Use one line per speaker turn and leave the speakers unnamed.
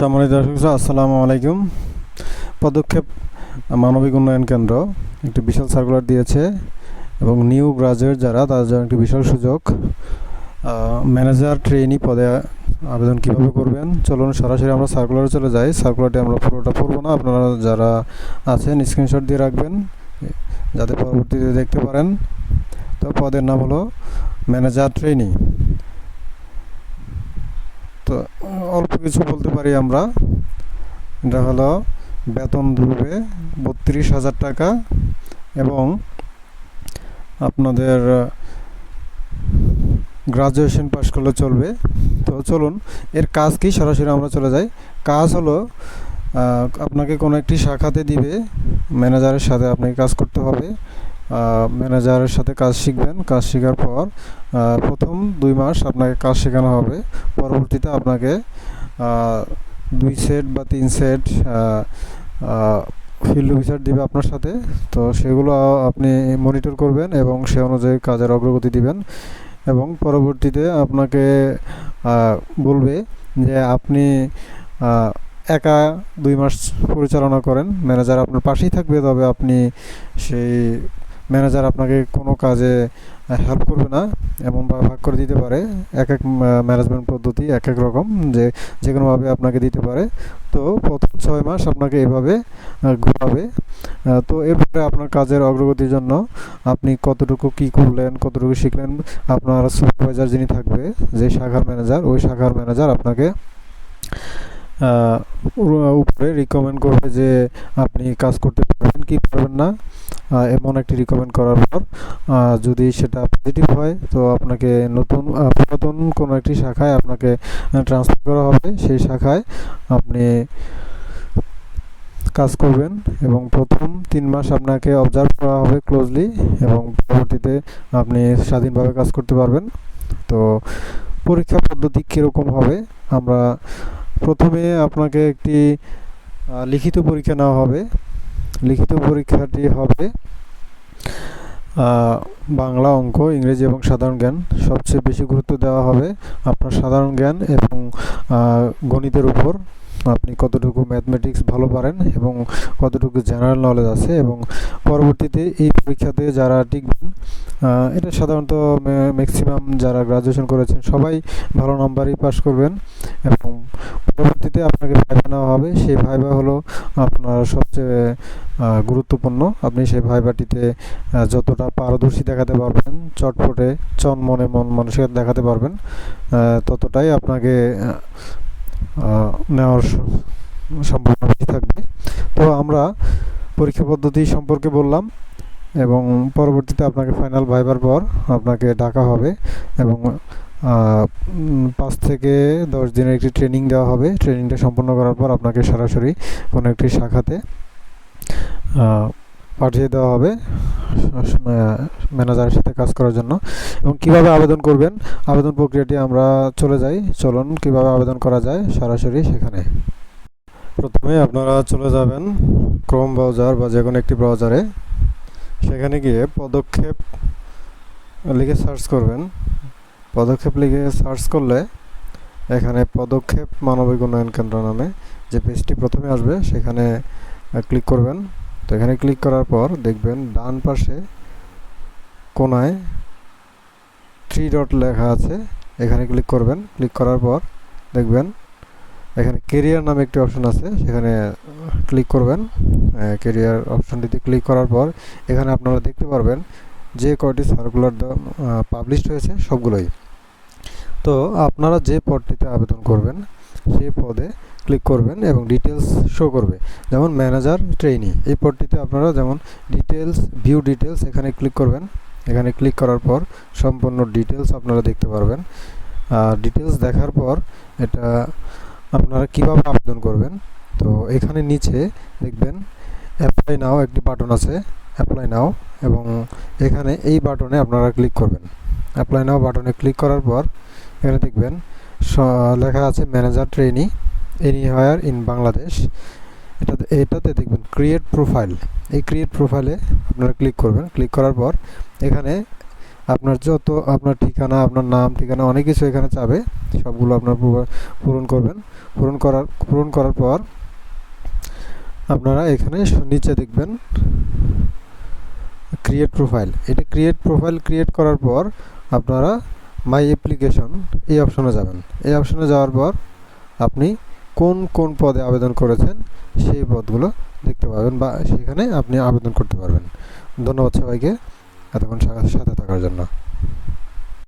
সম্মানিত দর্শক, আসসালামু আলাইকুম। পদক্ষেপ, মানবিক উন্নয়ন কেন্দ্র একটি বিশাল সার্কুলার দিয়েছে এবং নিউ গ্রাজুয়েট যারা, তাদের জন্য একটি বিশাল সুযোগ। ম্যানেজার ট্রেনি পদে আবেদন কীভাবে করবেন? চলুন সরাসরি আমরা সার্কুলারে চলে যাই। সার্কুলারটি আমরা পুরোটা পড়ব না, আপনারা যারা আছেন স্ক্রিনশট দিয়ে রাখবেন, যাতে পরবর্তীতে দেখতে পারেন। তো পদের নাম হলো ম্যানেজার ট্রেনি তো, অল্প কিছু বলতে পারি আমরা। এটা হলো বেতন ধরবে বত্রিশ হাজার টাকা এবং আপনাদের গ্রাজুয়েশন পাস করলে চলবে। তো চলুন, এর কাজ কি? সরাসরি আমরা চলে যাই। কাজ হলো আপনাকে কোনো একটি শাখাতে দিবে ম্যানেজারের সাথে আপনাকে কাজ করতে হবে। ম্যানেজারের সাথে কাজ শিখবেন। কাজ শেখার পর প্রথম দুই মাস আপনাকে কাজ শেখানো হবে। পরবর্তীতে আপনাকে দুই সেট বা তিন সেট ফিল্ড অফিসার দিবে আপনার সাথে। তো সেগুলো আপনি মনিটর করবেন এবং সে অনুযায়ী কাজের অগ্রগতি দিবেন। এবং পরবর্তীতে আপনাকে বলবে যে আপনি একা দুই মাস পরিচালনা করেন। ম্যানেজার আপনার পাশেই থাকবে, তবে আপনি সেই ম্যানেজার আপনাকে কোনো কাজে হেল্প করবে না এমনভাবে ভাগ করে দিতে পারে। এক এক ম্যানেজমেন্ট পদ্ধতি এক এক রকম যে যে কোনোভাবে আপনাকে দিতে পারে। তো প্রথম ছয় মাস আপনাকে এভাবে ঘোরাবে। তো এরপরে আপনার কাজের অগ্রগতির জন্য আপনি কতটুকু কি করলেন, কতটুকু শিখলেন, আপনার সুপারভাইজার যিনি থাকবে, যে শাখার ম্যানেজার ওই শাখার ম্যানেজার আপনাকে উপরে রিকমেন্ড করবে যে আপনি কাজ করতে পারবেন কি পারবেন না। এমন একটি রিকমেন্ড করার পর যদি সেটা পজিটিভ হয়, তো আপনাকে নতুন পুরাতন কোনো একটি শাখায় আপনাকে ট্রান্সফার করা হবে। সেই শাখায় আপনি কাজ করবেন এবং প্রথম তিন মাস আপনাকে অবজার্ভ করা হবে ক্লোজলি এবং পরবর্তীতে আপনি স্বাধীনভাবে কাজ করতে পারবেন। তো পরীক্ষা পদ্ধতি কীরকম হবে, আমরা প্রথমে আপনাকে একটি লিখিত পরীক্ষা নেওয়া হবে। লিখিত পরীক্ষাটি হবে বাংলা অঙ্ক, ইংরেজি এবং সাধারণ জ্ঞান। সবচেয়ে বেশি গুরুত্ব দেওয়া হবে আপনার সাধারণ জ্ঞান এবং গণিতের উপর। আপনি কতটুকু ম্যাথমেটিক্স ভালো পারেন এবং কতটুকু জেনারেল নলেজ আছে এবং পরবর্তীতে এই পরীক্ষাতে যারা টিকবেন এটা সাধারণত ম্যাক্সিমাম যারা গ্রাজুয়েশন করেছেন, সবাই ভালো নাম্বারই পাস করবেন এবং পরবর্তীতে আপনাকে ভাইবা নেওয়া হবে। সেই ভাইবা হলো আপনার সবচেয়ে গুরুত্বপূর্ণ। আপনি সেই ভাইবাটিতে যতটা পারদর্শী দেখাতে পারবেন, চটপটে চন মনে মন মানুষের দেখাতে পারবেন ততটাই আপনাকে নেওয়ার সম্ভাবনা বেশি থাকবে। তো আমরা পরীক্ষা পদ্ধতি সম্পর্কে বললাম এবং পরবর্তীতে আপনাকে ফাইনাল ভাইবার পর আপনাকে ডাকা হবে এবং পাঁচ থেকে দশ দিনের একটি ট্রেনিং দেওয়া হবে। ট্রেনিংটা সম্পন্ন করার পর আপনাকে সরাসরি কোনো একটি শাখাতে পাঠিয়ে দেওয়া হবে ম্যানেজারের সাথে কাজ করার জন্য। এবং কীভাবে আবেদন করবেন? আবেদন প্রক্রিয়াটি আমরা চলে যাই। চলুন, কীভাবে আবেদন করা যায়? সরাসরি সেখানে। প্রথমে আপনারা চলে যাবেন ক্রোম ব্রাউজার বা যে কোনো একটি ব্রাউজারে সেখানে গিয়ে পদক্ষেপ লিখে সার্চ করবেন। পদক্ষেপ লিখে সার্চ করলে এখানে পদক্ষেপ মানবিক উন্নয়ন কেন্দ্র নামে যে পেজটি প্রথমে আসবে, সেখানে ক্লিক করবেন। তো এখানে ক্লিক করার পর দেখবেন ডান পাশে কোনায় থ্রি ডট লেখা আছে, এখানে ক্লিক করবেন। ক্লিক করার পর দেখবেন এখানে কেরিয়ার নামে একটি অপশন আছে, সেখানে ক্লিক করবেন। কেরিয়ার অপশনটিতে ক্লিক করার পর এখানে আপনারা দেখতে পারবেন যে কয়টি সার্কুলার পাবলিশড হয়েছে সবগুলোই। তো আপনারা যে পদটিতে আবেদন করবেন সেই পদে ক্লিক করবেন এবং ডিটেলস শো করবে। যেমন ম্যানেজার ট্রেইনি এই পদটিতে আপনারা যেমন ডিটেলস ভিউ ডিটেলস এখানে ক্লিক করবেন। এখানে ক্লিক করার পর সম্পূর্ণ ডিটেলস আপনারা দেখতে পারবেন। আর ডিটেলস দেখার পর এটা আপনারা কীভাবে আবেদন করবেন, তো এখানে নিচে দেখবেন অ্যাপ্লাই নাও একটি বাটন আছে অ্যাপ্লাই নাও এবং এখানে এই বাটনে আপনারা ক্লিক করবেন। অ্যাপ্লাই নাও বাটনে ক্লিক করার পর এখানে দেখবেন লেখা আছে manager trainee any higher in Bangladesh এটাতে এটাতে দেখবেন ক্রিয়েট প্রোফাইল এই ক্রিয়েট প্রোফাইলে আপনারা ক্লিক করবেন। ক্লিক করার পর এখানে আপনার যত, আপনার ঠিকানা, আপনার নাম, ঠিকানা, অনেক কিছু এখানে চাবে। সবগুলো আপনার পূরণ করবেন। পূরণ করার পূরণ করার পর আপনারা এখানে নিচে দেখবেন ক্রিয়েট প্রোফাইল এটা ক্রিয়েট প্রোফাইল ক্রিয়েট করার পর আপনারা মাই অ্যাপ্লিকেশন এই অপশনে যাবেন। এই অপশনে যাওয়ার পর আপনি কোন কোন পদে আবেদন করেছেন সেই পদগুলো দেখতে পাবেন বা সেখানে আপনি আবেদন করতে পারবেন। ধন্যবাদ সবাইকে। এতক্ষণ সাথে থাকার জন্য।